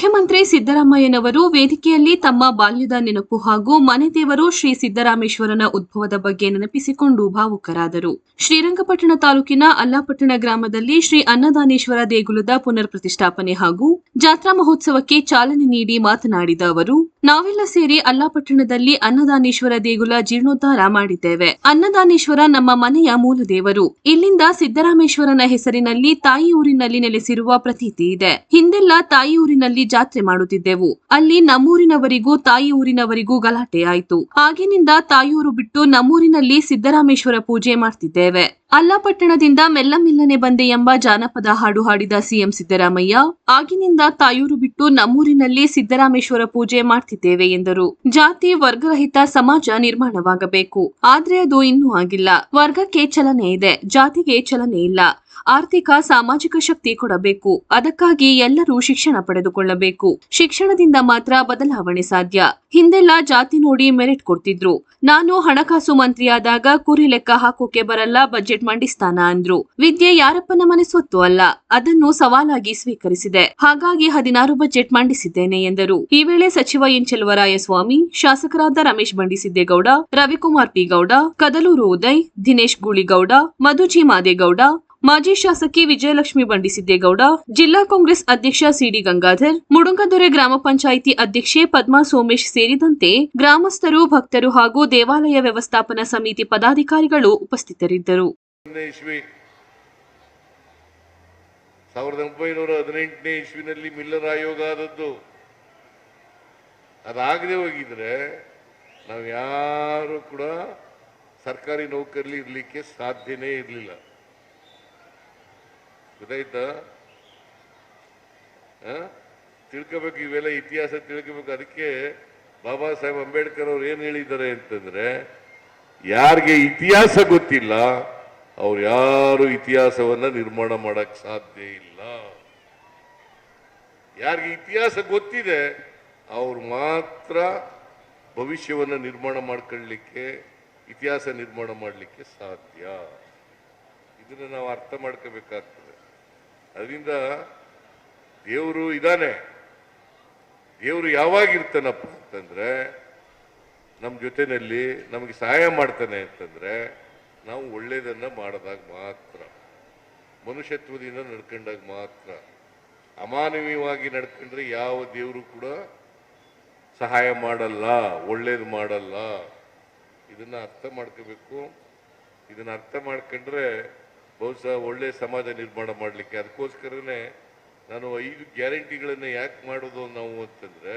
ಮುಖ್ಯಮಂತ್ರಿ ಸಿದ್ದರಾಮಯ್ಯನವರು ವೇದಿಕೆಯಲ್ಲಿ ತಮ್ಮ ಬಾಲ್ಯದ ನೆನಪು ಹಾಗೂ ಮನೆ ದೇವರು ಶ್ರೀ ಸಿದ್ದರಾಮೇಶ್ವರನ ಉದ್ಭವದ ಬಗ್ಗೆ ನೆನಪಿಸಿಕೊಂಡು ಭಾವುಕರಾದರು. ಶ್ರೀರಂಗಪಟ್ಟಣ ತಾಲೂಕಿನ ಅಲ್ಲಾಪಟ್ಟಣ ಗ್ರಾಮದಲ್ಲಿ ಶ್ರೀ ಅನ್ನದಾನೇಶ್ವರ ದೇಗುಲದ ಪುನರ್ ಪ್ರತಿಷ್ಠಾಪನೆ ಹಾಗೂ ಜಾತ್ರಾ ಮಹೋತ್ಸವಕ್ಕೆ ಚಾಲನೆ ನೀಡಿ ಮಾತನಾಡಿದ ಅವರು ನಾವೆಲ್ಲ ಸೇರಿ ಅಲ್ಲಾಪಟ್ಟಣದಲ್ಲಿ ಅನ್ನದಾನೇಶ್ವರ ದೇಗುಲ ಜೀರ್ಣೋದ್ಧಾರ ಮಾಡಿದ್ದೇವೆ. ಅನ್ನದಾನೇಶ್ವರ ನಮ್ಮ ಮನೆಯ ಮೂಲ ದೇವರು ಇಲ್ಲಿಂದ ಸಿದ್ದರಾಮೇಶ್ವರನ ಹೆಸರಿನಲ್ಲಿ ತಾಯಿ ಊರಿನಲ್ಲಿ ನೆಲೆಸಿರುವ ಪ್ರತೀತಿ ಇದೆ. ಹಿಂದೆಲ್ಲ ತಾಯಿ ಊರಿನಲ್ಲಿ ಜಾತ್ರೆ ಮಾಡುತ್ತಿದ್ದೆವು. ಅಲ್ಲಿ ನಮ್ಮೂರಿನವರಿಗೂ ತಾಯಿ ಊರಿನವರಿಗೂ ಗಲಾಟೆ ಆಯಿತು ಆಗಿನಿಂದ ತಾಯಿಯೂರು ಬಿಟ್ಟು ನಮ್ಮೂರಿನಲ್ಲಿ ಸಿದ್ದರಾಮೇಶ್ವರ ಪೂಜೆ ಮಾಡ್ತಿದ್ದೇವೆ. ಅಲ್ಲಾಪಟ್ಟಣದಿಂದ ಮೆಲ್ಲ ಮೆಲ್ಲನೆ ಬಂದೆ ಎಂಬ ಜಾನಪದ ಹಾಡು ಹಾಡಿದ ಸಿಎಂ ಸಿದ್ದರಾಮಯ್ಯ, ಆಗಿನಿಂದ ತಾಯೂರು ಬಿಟ್ಟು ನಮ್ಮೂರಿನಲ್ಲಿ ಸಿದ್ದರಾಮೇಶ್ವರ ಪೂಜೆ ಮಾಡ್ತಿದ್ದೇವೆ ಎಂದರು. ಜಾತಿ, ವರ್ಗರಹಿತ ಸಮಾಜ ನಿರ್ಮಾಣವಾಗಬೇಕು. ಆದ್ರೆ ಅದು ಇನ್ನೂ ಆಗಿಲ್ಲ. ವರ್ಗಕ್ಕೆ ಚಲನೆ ಇದೆ. ಜಾತಿಗೆ ಚಲನೆ ಇಲ್ಲ. ಆರ್ಥಿಕ, ಸಾಮಾಜಿಕ ಶಕ್ತಿ ಕೊಡಬೇಕು. ಅದಕ್ಕಾಗಿ ಎಲ್ಲರೂ ಶಿಕ್ಷಣ ಪಡೆದುಕೊಳ್ಳಬೇಕು. ಶಿಕ್ಷಣದಿಂದ ಮಾತ್ರ ಬದಲಾವಣೆ ಸಾಧ್ಯ. ಹಿಂದೆಲ್ಲ ಜಾತಿ ನೋಡಿ ಮೆರಿಟ್ ಕೊಡ್ತಿದ್ರು. ನಾನು ಹಣಕಾಸು ಮಂತ್ರಿಯಾದಾಗ ಕುರಿ ಲೆಕ್ಕ ಹಾಕೋಕೆ ಬರಲ್ಲ, ಬಜೆಟ್ ಮಂಡಿಸ್ತಾನ ಅಂದ್ರು. ವಿದ್ಯೆ ಯಾರಪ್ಪನ ಮನೆ ಸ್ವತ್ತು ಅಲ್ಲ. ಅದನ್ನು ಸವಾಲಾಗಿ ಸ್ವೀಕರಿಸಿದೆ. ಹಾಗಾಗಿ ಹದಿನಾರು ಬಜೆಟ್ ಮಂಡಿಸಿದ್ದೇನೆ ಎಂದರು. ಈ ವೇಳೆ ಸಚಿವ ಎನ್ ಶಾಸಕರಾದ ರಮೇಶ್ ಬಂಡಿಸಿದ್ದೇಗೌಡ, ರವಿಕುಮಾರ್ ಪಿ ಗೌಡ, ಕದಲೂರು ಉದಯ್, ದಿನೇಶ್ ಗೂಳಿಗೌಡ, ಮಧುಜಿ ಮಾದೇಗೌಡ ಮಾಜಿ ಶಾಸಕಿ ವಿಜಯಲಕ್ಷ್ಮಿ ಬಂಡಿಸಿದ್ದೇಗೌಡ, ಜಿಲ್ಲಾ ಕಾಂಗ್ರೆಸ್ ಅಧ್ಯಕ್ಷ ಸಿಡಿ ಗಂಗಾಧರ್, ಮುಡುಂಗದೊರೆ ಗ್ರಾಮ ಪಂಚಾಯಿತಿ ಅಧ್ಯಕ್ಷೆ ಪದ್ಮಾ ಸೋಮೇಶ್ ಸೇರಿದಂತೆ ಗ್ರಾಮಸ್ಥರು, ಭಕ್ತರು ಹಾಗೂ ದೇವಾಲಯ ವ್ಯವಸ್ಥಾಪನಾ ಸಮಿತಿ ಪದಾಧಿಕಾರಿಗಳು ಉಪಸ್ಥಿತರಿದ್ದರು. ನಾವು ಕೂಡ ಸರ್ಕಾರಿ ನೌಕರಲ್ಲಿ ಇರಲಿಕ್ಕೆ ಸಾಧ್ಯನೇ ಇರಲಿಲ್ಲ. ಗೊತ್ತಾಯ್ತಾ ತಿಳ್ಕೋಬೇಕು ಇವೆಲ್ಲ ಇತಿಹಾಸ ತಿಳ್ಕೋಬೇಕು. ಅದಕ್ಕೆ ಬಾಬಾ ಸಾಹೇಬ್ ಅಂಬೇಡ್ಕರ್ ಅವ್ರು ಏನ್ ಹೇಳಿದ್ದಾರೆ ಅಂತಂದ್ರೆ, ಯಾರಿಗೆ ಇತಿಹಾಸ ಗೊತ್ತಿಲ್ಲ, ಅವ್ರು ಯಾರು ಇತಿಹಾಸವನ್ನ ನಿರ್ಮಾಣ ಮಾಡಕ್ ಸಾಧ್ಯ ಇಲ್ಲ. ಯಾರಿಗೆ ಇತಿಹಾಸ ಗೊತ್ತಿದೆ, ಅವ್ರು ಮಾತ್ರ ಭವಿಷ್ಯವನ್ನ ನಿರ್ಮಾಣ ಮಾಡ್ಕೊಳ್ಳಿಕ್ಕೆ, ಇತಿಹಾಸ ನಿರ್ಮಾಣ ಮಾಡಲಿಕ್ಕೆ ಸಾಧ್ಯ. ಇದನ್ನ ನಾವು ಅರ್ಥ ಮಾಡ್ಕೋಬೇಕಾಗ್ತದೆ. ಅದರಿಂದ ದೇವರು ಇದ್ದಾನೆ ದೇವರು ಯಾವಾಗ ಅಂತಂದರೆ ಅಂತಂದ್ರೆ ನಮ್ಮ ಜೊತೆಯಲ್ಲಿ ನಮಗೆ ಸಹಾಯ ಮಾಡ್ತಾನೆ ಅಂತಂದರೆ ನಾವು ಒಳ್ಳೆಯದನ್ನು ಮಾಡಿದಾಗ ಮಾತ್ರ. ಮನುಷ್ಯತ್ವದಿಂದ ನಡ್ಕೊಂಡಾಗ ಮಾತ್ರ. ಅಮಾನವೀಯವಾಗಿ ನಡ್ಕೊಂಡ್ರೆ ಯಾವ ದೇವರು ಕೂಡ ಸಹಾಯ ಮಾಡಲ್ಲ, ಒಳ್ಳೇದು ಮಾಡಲ್ಲ. ಇದನ್ನು ಅರ್ಥ ಮಾಡ್ಕೋಬೇಕು. ಇದನ್ನು ಅರ್ಥ ಮಾಡ್ಕೊಂಡ್ರೆ ಬಹುಶಃ ಒಳ್ಳೆ ಸಮಾಜ ನಿರ್ಮಾಣ ಮಾಡಲಿಕ್ಕೆ. ಅದಕ್ಕೋಸ್ಕರನೇ ನಾನು ಐದು ಗ್ಯಾರಂಟಿಗಳನ್ನು ಯಾಕೆ ಮಾಡೋದು ನಾವು ಅಂತಂದರೆ,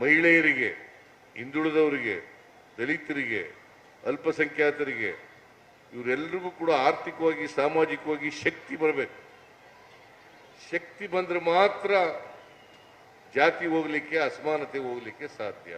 ಮಹಿಳೆಯರಿಗೆ, ಹಿಂದುಳಿದವರಿಗೆ, ದಲಿತರಿಗೆ, ಅಲ್ಪಸಂಖ್ಯಾತರಿಗೆ ಇವರೆಲ್ಲರಿಗೂ ಕೂಡ ಆರ್ಥಿಕವಾಗಿ, ಸಾಮಾಜಿಕವಾಗಿ ಶಕ್ತಿ ಬರಬೇಕು. ಶಕ್ತಿ ಬಂದ್ರೆ ಮಾತ್ರ ಜಾತಿ ಹೋಗಲಿಕ್ಕೆ, ಅಸಮಾನತೆ ಹೋಗಲಿಕ್ಕೆ ಸಾಧ್ಯ